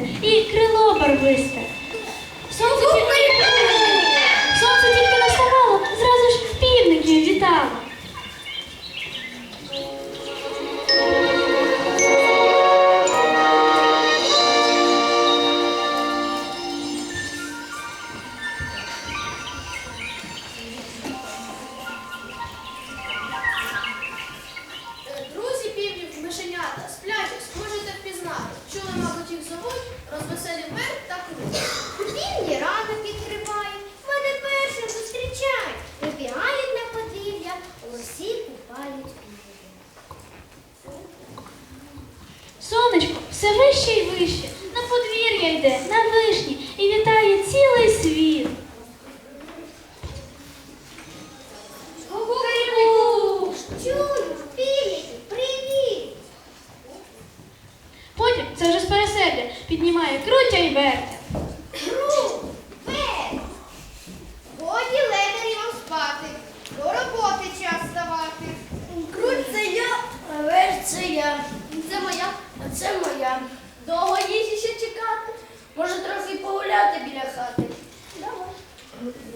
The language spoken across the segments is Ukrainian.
listen. Absolutely.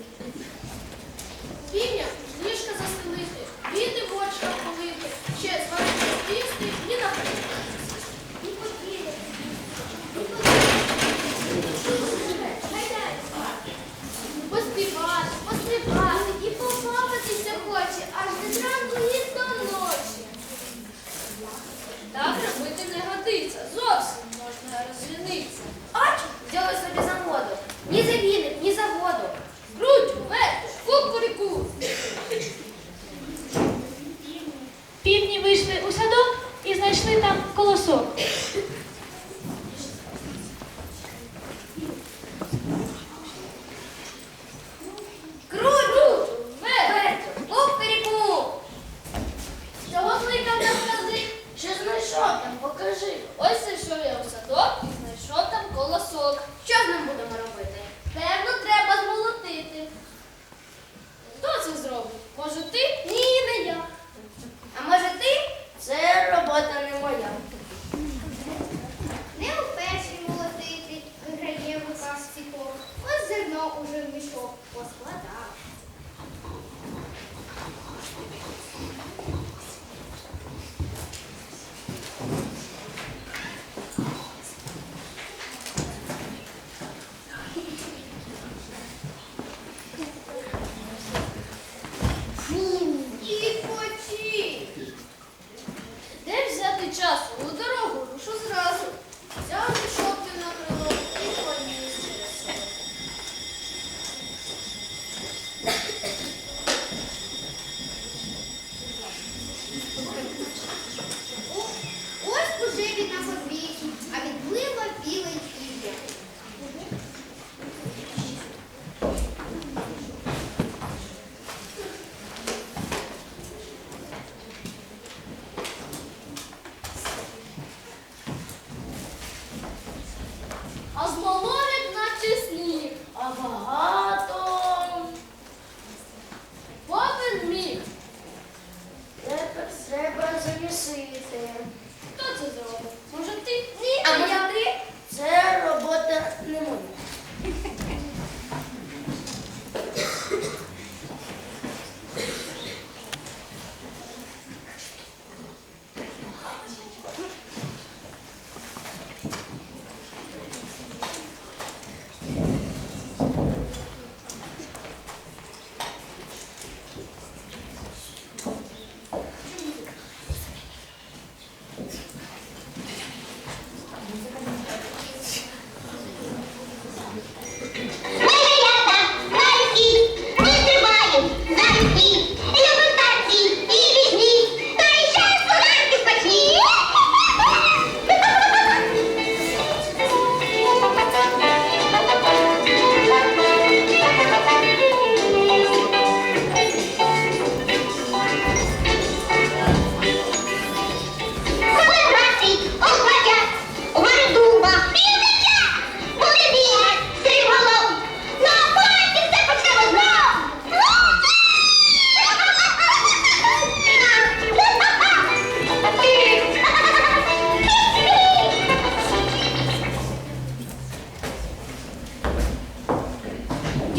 В мішок поскладав.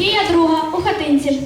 Дія друга у хатинці.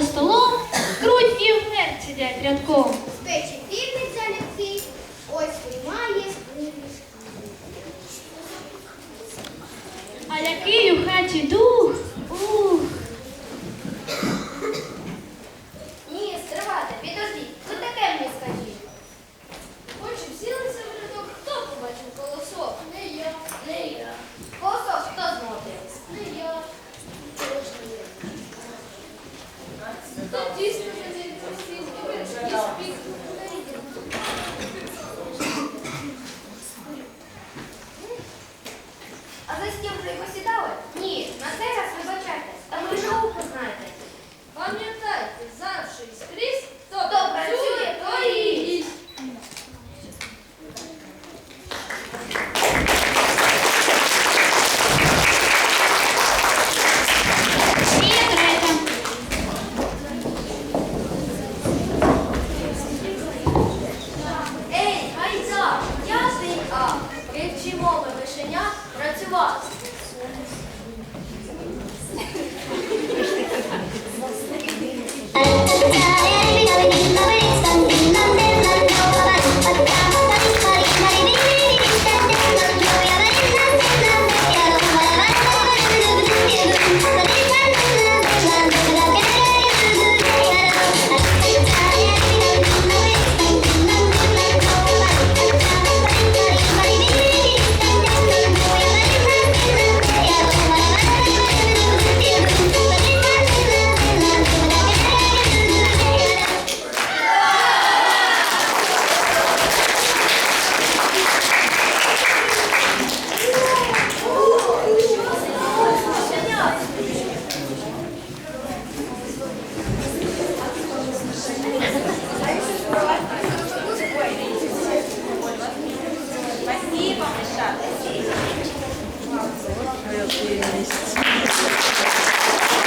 за столом круть і вмерть сидять рядком. Печі пільниця ліпці, ось приймає. А який у хаті дух?